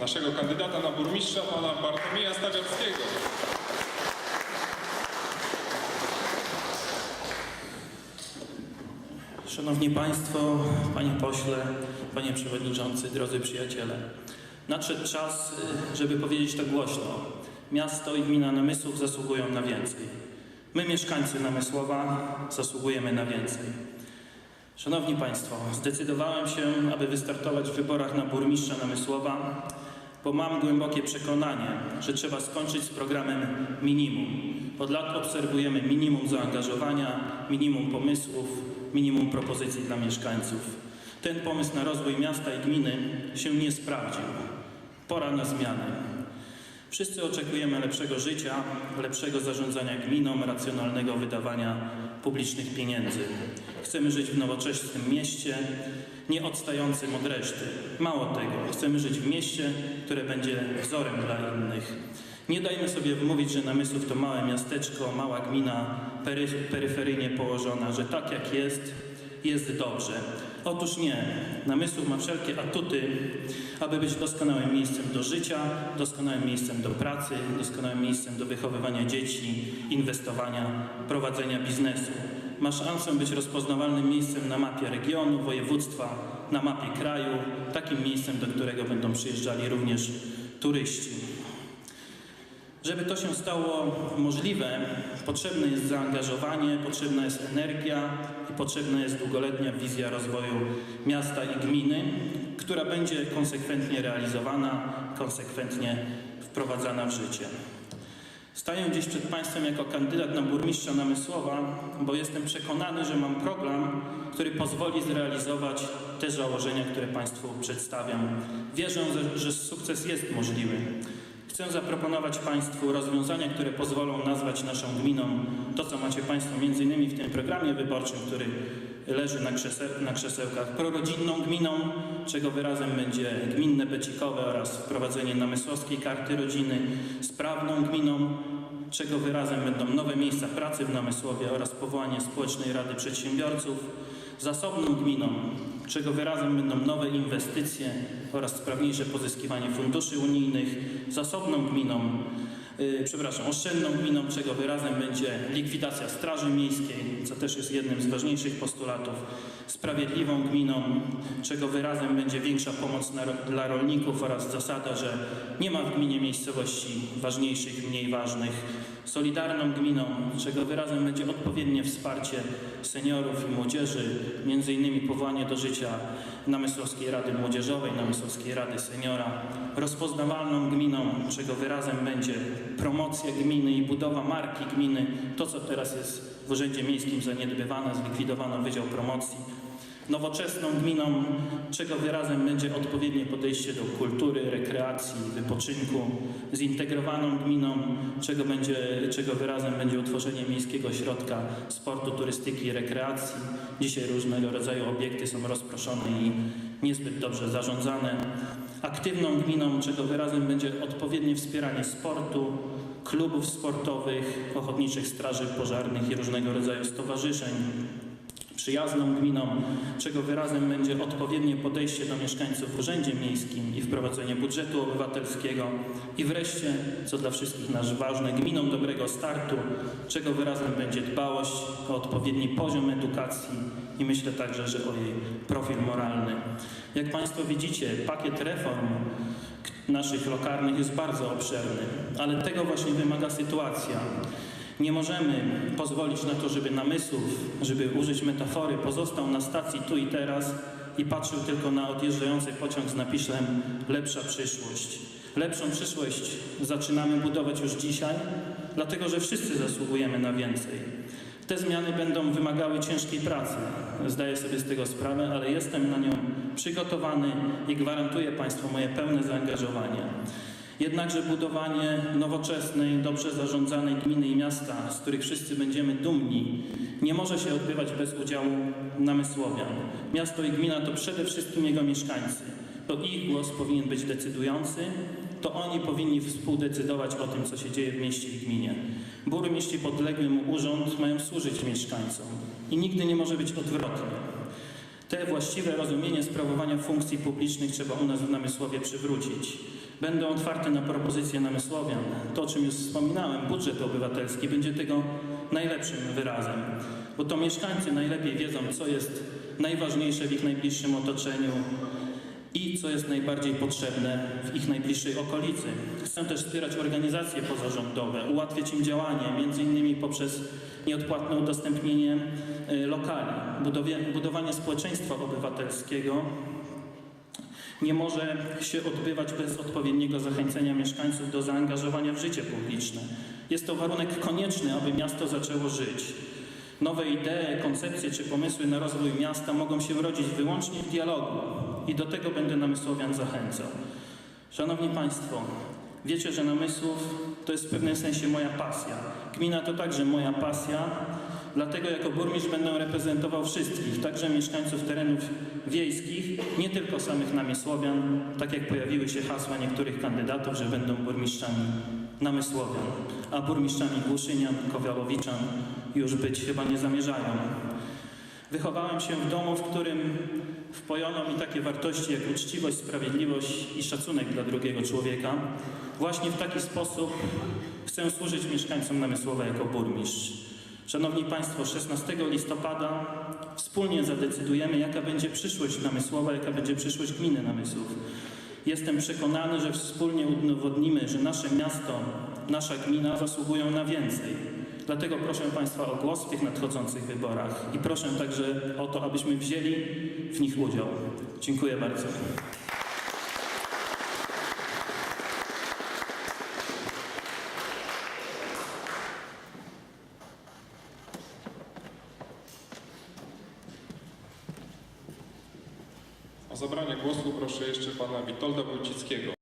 naszego kandydata na burmistrza, pana Bartłomieja Stawiackiego. Szanowni Państwo, Panie Pośle, Panie Przewodniczący, drodzy przyjaciele. Nadszedł czas, y, żeby powiedzieć to głośno. Miasto i gmina Namysłów zasługują na więcej. My, mieszkańcy Namysłowa, zasługujemy na więcej. Szanowni Państwo, zdecydowałem się, aby wystartować w wyborach na burmistrza Namysłowa, bo mam głębokie przekonanie, że trzeba skończyć z programem minimum. Od lat obserwujemy minimum zaangażowania, minimum pomysłów, minimum propozycji dla mieszkańców. Ten pomysł na rozwój miasta i gminy się nie sprawdził. Pora na zmianę. Wszyscy oczekujemy lepszego życia, lepszego zarządzania gminą, racjonalnego wydawania publicznych pieniędzy. Chcemy żyć w nowoczesnym mieście, nie odstającym od reszty. Mało tego, chcemy żyć w mieście, które będzie wzorem dla innych. Nie dajmy sobie wmówić, że Namysłów to małe miasteczko, mała gmina, pery, peryferyjnie położona, że tak jak jest, jest dobrze. Otóż nie. Namysłów ma wszelkie atuty, aby być doskonałym miejscem do życia, doskonałym miejscem do pracy, doskonałym miejscem do wychowywania dzieci, inwestowania, prowadzenia biznesu. Ma szansę być rozpoznawalnym miejscem na mapie regionu, województwa, na mapie kraju, takim miejscem, do którego będą przyjeżdżali również turyści. Żeby to się stało możliwe, potrzebne jest zaangażowanie, potrzebna jest energia i potrzebna jest długoletnia wizja rozwoju miasta i gminy, która będzie konsekwentnie realizowana, konsekwentnie wprowadzana w życie. Staję dziś przed Państwem jako kandydat na burmistrza Namysłowa, bo jestem przekonany, że mam program, który pozwoli zrealizować te założenia, które Państwu przedstawiam. Wierzę, że- sukces jest możliwy. Chcę zaproponować Państwu rozwiązania, które pozwolą nazwać naszą gminą to, co macie Państwo innymi w tym programie wyborczym, który leży na, krzeseł, na krzesełkach, prorodzinną gminą, czego wyrazem będzie gminne becikowe oraz wprowadzenie namysłowskiej karty rodziny, sprawną gminą, czego wyrazem będą nowe miejsca pracy w Namysłowie oraz powołanie Społecznej Rady Przedsiębiorców, zasobną gminą, czego wyrazem będą nowe inwestycje oraz sprawniejsze pozyskiwanie funduszy unijnych, zasobną gminą, yy, przepraszam, oszczędną gminą, czego wyrazem będzie likwidacja Straży Miejskiej, co też jest jednym z ważniejszych postulatów, sprawiedliwą gminą, czego wyrazem będzie większa pomoc na, dla rolników oraz zasada, że nie ma w gminie miejscowości ważniejszych, mniej ważnych, solidarną gminą, czego wyrazem będzie odpowiednie wsparcie seniorów i młodzieży, między innymi powołanie do życia Namysłowskiej Rady Młodzieżowej, Namysłowskiej Rady Seniora, rozpoznawalną gminą, czego wyrazem będzie promocja gminy i budowa marki gminy, to co teraz jest w Urzędzie Miejskim zaniedbywane, zlikwidowano Wydział Promocji, nowoczesną gminą, czego wyrazem będzie odpowiednie podejście do kultury, rekreacji, wypoczynku, zintegrowaną gminą, czego, będzie, czego wyrazem będzie utworzenie miejskiego ośrodka sportu, turystyki i rekreacji. Dzisiaj różnego rodzaju obiekty są rozproszone i niezbyt dobrze zarządzane. Aktywną gminą, czego wyrazem będzie odpowiednie wspieranie sportu, klubów sportowych, ochotniczych straży pożarnych i różnego rodzaju stowarzyszeń, przyjazną gminą, czego wyrazem będzie odpowiednie podejście do mieszkańców w urzędzie miejskim i wprowadzenie budżetu obywatelskiego i wreszcie, co dla wszystkich nas ważne, gminą dobrego startu, czego wyrazem będzie dbałość o odpowiedni poziom edukacji i myślę także, że o jej profil moralny. Jak Państwo widzicie, pakiet reform naszych lokalnych jest bardzo obszerny, ale tego właśnie wymaga sytuacja. Nie możemy pozwolić na to, żeby namysłów, żeby użyć metafory, pozostał na stacji tu i teraz i patrzył tylko na odjeżdżający pociąg z napisem lepsza przyszłość. Lepszą przyszłość zaczynamy budować już dzisiaj, dlatego że wszyscy zasługujemy na więcej. Te zmiany będą wymagały ciężkiej pracy. Zdaję sobie z tego sprawę, ale jestem na nią przygotowany i gwarantuję Państwu moje pełne zaangażowanie. Jednakże budowanie nowoczesnej, dobrze zarządzanej gminy i miasta, z których wszyscy będziemy dumni, nie może się odbywać bez udziału namysłowian. Miasto i gmina to przede wszystkim jego mieszkańcy. To ich głos powinien być decydujący, to oni powinni współdecydować o tym, co się dzieje w mieście i gminie. Burmistrz i podległy mu urząd mają służyć mieszkańcom i nigdy nie może być odwrotnie. Te właściwe rozumienie sprawowania funkcji publicznych trzeba u nas w Namysłowie przywrócić. Będę otwarty na propozycje Namysłowian. To, o czym już wspominałem, budżet obywatelski będzie tego najlepszym wyrazem, bo to mieszkańcy najlepiej wiedzą, co jest najważniejsze w ich najbliższym otoczeniu i co jest najbardziej potrzebne w ich najbliższej okolicy. Chcę też wspierać organizacje pozarządowe, ułatwiać im działanie, między innymi poprzez nieodpłatne udostępnienie y, lokali. Budowanie społeczeństwa obywatelskiego nie może się odbywać bez odpowiedniego zachęcenia mieszkańców do zaangażowania w życie publiczne. Jest to warunek konieczny, aby miasto zaczęło żyć. Nowe idee, koncepcje czy pomysły na rozwój miasta mogą się rodzić wyłącznie w dialogu i do tego będę namysłowian zachęcał. Szanowni Państwo, wiecie, że namysłów to jest w pewnym sensie moja pasja. Gmina to także moja pasja, dlatego jako burmistrz będę reprezentował wszystkich, także mieszkańców terenów wiejskich, nie tylko samych namysłowian, tak jak pojawiły się hasła niektórych kandydatów, że będą burmistrzami namysłowian, a burmistrzami Głuszynian, Kowialowiczan już być chyba nie zamierzają. Wychowałem się w domu, w którym wpojono mi takie wartości jak uczciwość, sprawiedliwość i szacunek dla drugiego człowieka. Właśnie w taki sposób chcę służyć mieszkańcom Namysłowa jako burmistrz. Szanowni Państwo, 16 listopada wspólnie zadecydujemy, jaka będzie przyszłość Namysłowa, jaka będzie przyszłość gminy Namysłów. Jestem przekonany, że wspólnie udowodnimy, że nasze miasto, nasza gmina zasługują na więcej. Dlatego proszę Państwa o głos w tych nadchodzących wyborach i proszę także o to, abyśmy wzięli w nich udział. Dziękuję bardzo. Zabranie głosu proszę jeszcze pana Witolda Wójcickiego.